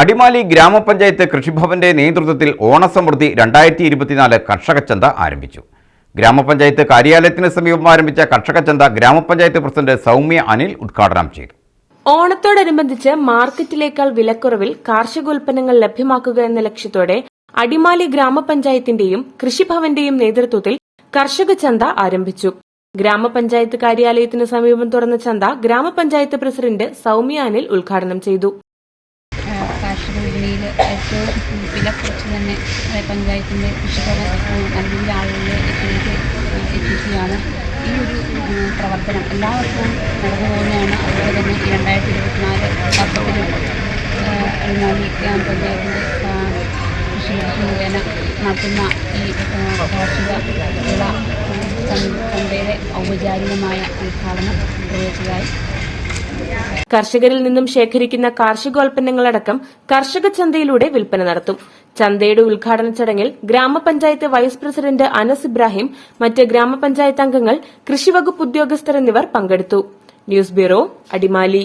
അടിമാലി ഗ്രാമപഞ്ചായത്ത് കൃഷിഭവന്റെ നേതൃത്വത്തിൽ ഓണസമൃദ്ധി രണ്ടായിരത്തി ഇരുപത്തിനാല് കർഷക ചന്ത ആരംഭിച്ചു. ഗ്രാമപഞ്ചായത്ത് കാര്യാലയത്തിന് സമീപം ആരംഭിച്ച കർഷക ചന്ത ഗ്രാമപഞ്ചായത്ത് പ്രസിഡന്റ് സൗമ്യ അനിൽ ഉദ്ഘാടനം ചെയ്തു. ഓണത്തോടനുബന്ധിച്ച് മാർക്കറ്റിലേക്കാൾ വിലക്കുറവിൽ കാർഷികോൽപ്പന്നങ്ങൾ ലഭ്യമാക്കുക എന്ന ലക്ഷ്യത്തോടെ അടിമാലി ഗ്രാമപഞ്ചായത്തിന്റെയും കൃഷിഭവന്റെയും നേതൃത്വത്തിൽ കർഷക ചന്ത ആരംഭിച്ചു. ഗ്രാമപഞ്ചായത്ത് കാര്യാലയത്തിന് സമീപം തുറന്ന ചന്ത ഗ്രാമപഞ്ചായത്ത് പ്രസിഡന്റ് സൗമ്യ അനിൽ ഉദ്ഘാടനം ചെയ്തു. വിപണിയിൽ ഏറ്റവും വില കുറച്ച് തന്നെ പഞ്ചായത്തിന്റെ കൃഷിഭവൻ നൽകുന്ന ആളുകളെ എത്തിയിട്ട് എത്തിക്കുകയാണ്. ഈ ഒരു പ്രവർത്തനം എല്ലാ വർഷവും നടന്നു പോകുന്നതാണ്. അതുപോലെ തന്നെ ഈ രണ്ടായിരത്തി ഇരുപത്തിനാല് വർഷത്തിലും ഏഹ് ഗ്രാമ പഞ്ചായത്തിന്റെ കൃഷി മുഖേന നടത്തുന്ന ഈ കാർഷിക വിള ചന്തയുടെ ഔപചാരികമായ ഉദ്ഘാടനം നിർവഹിച്ചതായി കർഷകരിൽ നിന്നും ശേഖരിക്കുന്ന കാർഷികോൽപ്പന്നങ്ങളടക്കം കർഷക ചന്തയിലൂടെ വിൽപ്പന നടത്തും. ചന്തയുടെ ഉദ്ഘാടന ചടങ്ങിൽ ഗ്രാമപഞ്ചായത്ത് വൈസ് പ്രസിഡന്റ് അനസ് ഇബ്രാഹിം മറ്റ് ഗ്രാമപഞ്ചായത്ത് അംഗങ്ങൾ കൃഷിവകുപ്പ് ഉദ്യോഗസ്ഥർ എന്നിവർ പങ്കെടുത്തു. News bureau Adimali.